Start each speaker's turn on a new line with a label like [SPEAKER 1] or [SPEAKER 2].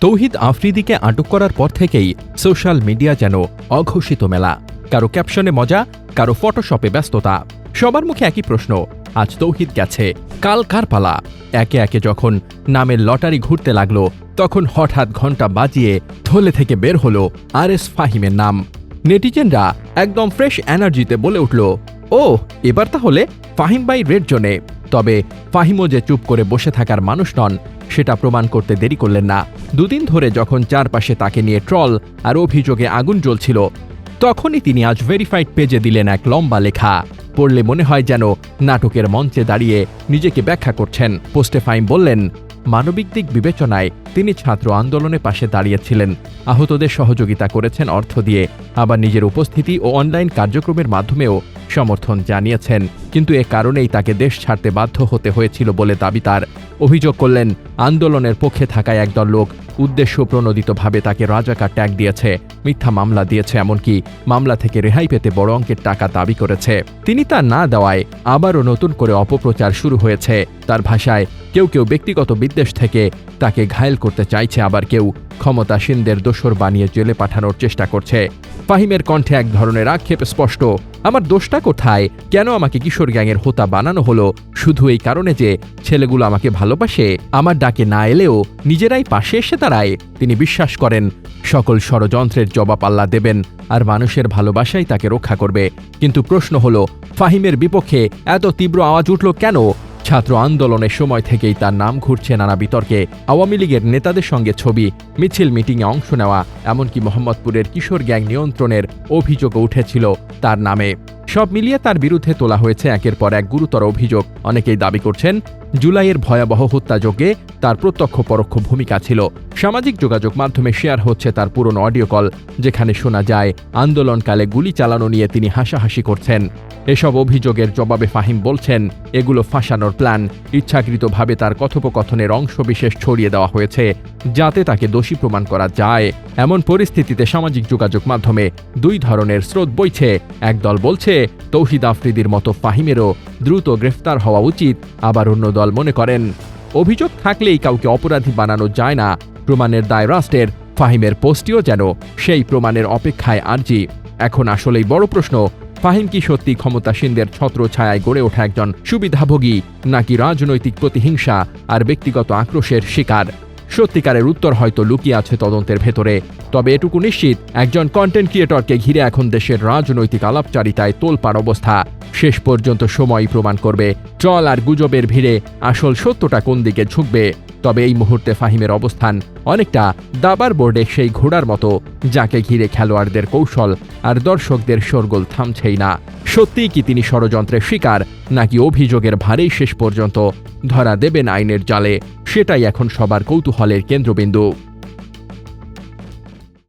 [SPEAKER 1] তৌহিদ আফ্রিদিকে আটক করার পর থেকেই সোশ্যাল মিডিয়া যেন অঘোষিত মেলা। কারও ক্যাপশনে মজা, কারও ফটোশপে ব্যস্ততা। সবার মুখে একই প্রশ্ন, আজ তৌহিদ গেছে, কাল কার পালা? একে একে যখন নামের লটারি ঘুরতে লাগল, তখন হঠাৎ ঘণ্টা বাজিয়ে থলে থেকে বের হলো আর এস ফাহিমের নাম। নেটিজেনরা একদম ফ্রেশ এনার্জিতে বলে উঠল ও এবার তাহলে ফাহিম বাই রেড জোনে। তবে ফাহিমও যে চুপ করে বসে থাকার মানুষ নন, সেটা প্রমাণ করতে দেরি করলেন না। দুদিন ধরে যখন চারপাশে তাকে নিয়ে ট্রল আর অভিযোগে আগুন জ্বলছিল, তখনই তিনি আজ ভেরিফাইড পেজে দিলেন এক লম্বা লেখা। পড়লে মনে হয় যেন নাটকের মঞ্চে দাঁড়িয়ে নিজেকে ব্যাখ্যা করছেন। পোস্টে ফাইম বললেন মানবিক দিক বিবেচনায় তিনি ছাত্র আন্দোলনে পাশে দাঁড়িয়েছিলেন। আহতদের সহযোগিতা করেছেন অর্থ দিয়ে, আবার নিজের উপস্থিতি ও অনলাইন কার্যক্রমের মাধ্যমেও সমর্থন জানিয়েছেন। কিন্তু এ কারণেই তাকে দেশ ছাড়তে বাধ্য হতে হয়েছিল বলে দাবি তার। অভিযোগ করলেন, আন্দোলনের পক্ষে থাকায় একদল লোক উদ্দেশ্য প্রণোদিতভাবে তাকে রাজাকার ট্যাগ দিয়েছে, মিথ্যা মামলা দিয়েছে এমনকি মামলা থেকে রেহাই পেতে বড় অঙ্কের টাকা দাবি করেছে। তিনি তা না দেওয়ায় আবারও নতুন করে অপপ্রচার শুরু হয়েছে। তার ভাষায় কেউ কেউ ব্যক্তিগত বিদ্বেষ থেকে তাকে ঘায়েল করতে চাইছে আবার কেউ ক্ষমতাসীনদের দোসর বানিয়ে জেলে পাঠানোর চেষ্টা করছে। ফাহিমের কণ্ঠে এক ধরনের আক্ষেপ স্পষ্ট। আমার দোষটা কোথায়? কেন আমাকে কিশোর গ্যাংয়ের হোতা বানানো হলো? শুধু এই কারণে যে ছেলেগুলো আমাকে ভালোবাসে, আমার ডাকে না এলেও নিজেরাই পাশে এসে দাঁড়ায়। তিনি বিশ্বাস করেন, সকল ষড়যন্ত্রের জবাব আল্লাহ দেবেন আর মানুষের ভালোবাসাই তাকে রক্ষা করবে। কিন্তু প্রশ্ন হলো, ফাহিমের বিপক্ষে এত তীব্র আওয়াজ উঠল কেন? ছাত্র আন্দোলনের সময় থেকেই তার নাম ঘুরছে নানা বিতর্কে। আওয়ামী লীগের নেতাদের সঙ্গে ছবি, মিছিল, মিটিংয়ে অংশ নেওয়া, এমনকি মোহাম্মদপুরের কিশোর গ্যাং নিয়ন্ত্রণের অভিযোগও উঠেছিল তার নামে। সব মিলিয়ে তার বিরুদ্ধে তোলা হয়েছে একের পর এক গুরুতর অভিযোগ। অনেকেই দাবি করছেন, জুলাইয়ের ভয়াবহ হত্যাযজ্ঞে তার প্রত্যক্ষ পরোক্ষ ভূমিকা ছিল। সামাজিক যোগাযোগ মাধ্যমে শেয়ার হচ্ছে তার পুরনো অডিও কল, যেখানে শোনা যায়, আন্দোলনকালে গুলি চালানো নিয়ে তিনি হাসাহাসি করছেন। এসব অভিযোগের জবাবে ফাহিম বলছেন, এগুলো ফাঁসানোর প্ল্যান। ইচ্ছাকৃতভাবে তার কথোপকথনের অংশবিশেষ ছড়িয়ে দেওয়া হয়েছে, যাতে তাকে দোষী প্রমাণ করা যায়। এমন পরিস্থিতিতে সামাজিক যোগাযোগ মাধ্যমে দুই ধরনের স্রোত বইছে। একদল বলছে তৌহিদ আফ্রিদির মতো ফাহিমেরও দ্রুত গ্রেফতার হওয়া উচিত, আবার অন্য দল মনে করেন। অভিযোগ থাকলেই কাউকে অপরাধী বানানো যায় না। প্রমাণের দায় রাষ্ট্রের, ফাহিমের পোস্টটিও যেন সেই প্রমাণের অপেক্ষায় আর্জি। এখন আসলেই বড় প্রশ্ন, ফাহিম কি সত্যি ক্ষমতাসীনদের ছত্র ছায়ায় গড়ে ওঠা একজন সুবিধাভোগী, নাকি রাজনৈতিক প্রতিহিংসা আর ব্যক্তিগত আক্রোশের শিকার? সত্যিকারের উত্তর হয়তো লুকিয়ে আছে তদন্তের ভেতরে। তবে এটুকু নিশ্চিত, একজন কন্টেন্ট ক্রিয়েটরকে ঘিরে এখন দেশের রাজনৈতিক আলাপচারিতায় তোলপাড় অবস্থা। শেষ পর্যন্ত সময়ই প্রমাণ করবে, চল আর গুজবের ভিড়ে আসল সত্যটা কোন দিকে ঝুঁকবে। তবে এই মুহূর্তে ফাহিমের অবস্থান অনেকটা দাবার বোর্ডে সেই ঘোড়ার মতো, যাকে ঘিরে খেলোয়াড়দের কৌশল আর দর্শকদের শোরগোল থামছেই না। সত্যিই কি তিনি ষড়যন্ত্রের শিকার, নাকি অভিযোগের ভারেই শেষ পর্যন্ত ধরা দেবেন আইনের জালে? সেটাই এখন সবার কৌতূহলের কেন্দ্রবিন্দু।